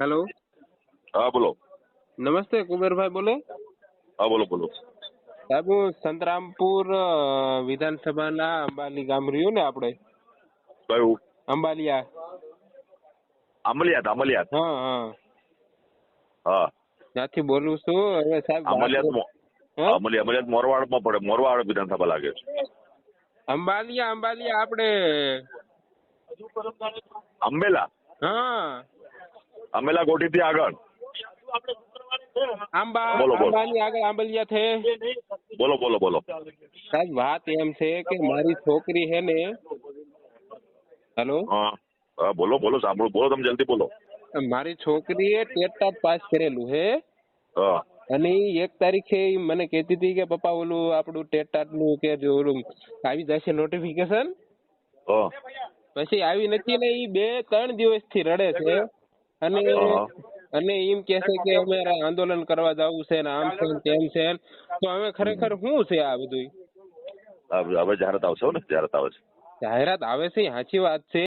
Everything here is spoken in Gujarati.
હેલો હા બોલો. નમસ્તે કુબેરભાઈ બોલે. હા બોલો બોલો. સાહેબ હું સંતરામપુર વિધાનસભાના અંબાલી ગામ રહ્યું ને આપણે? કયું? અંબાલિયા. અમલિયાત અમલિયાત હા હા. હા. ત્યાંથી બોલું છું હવે સાહેબ અમલિયાત? અમલિયા અમલિયાત મોરવાડમાં પડે મોરવાડ વિધાનસભા લાગે છે. અંબાલિયા અંબાલિયા આપણે અંબેલા? હા. અંબેલા કોઠીથી આગળ. આંબા. આગળ આંબલિયા છે. બોલો બોલો બોલો. સાહેબ વાત એમ છે કે મારી છોકરી છે ને હેલો? હા બોલો બોલો સાંભળો બોલો તમે જલ્દી બોલો. મારી છોકરીએ ટેટ પાસ કરેલું હા. અને એક તારીખે મને કહેતી હતી કે પપ્પા ઓલું આપણું ટેટાટનું કે જો ઓલું આવી જશે નોટિફિકેશન પછી આવી નથી ને એ બે ત્રણ દિવસથી રડે છે. અને અને એમ કે છે કે અમે આંદોલન કરવા જવું છે ને આમ છે ને તેમ છે તો હવે ખરેખર શું છે આ બધું હવે જાહેરાત આવશે ને જાહેરાત આવે છે. જાહેરાત આવે છે સાચી વાત છે.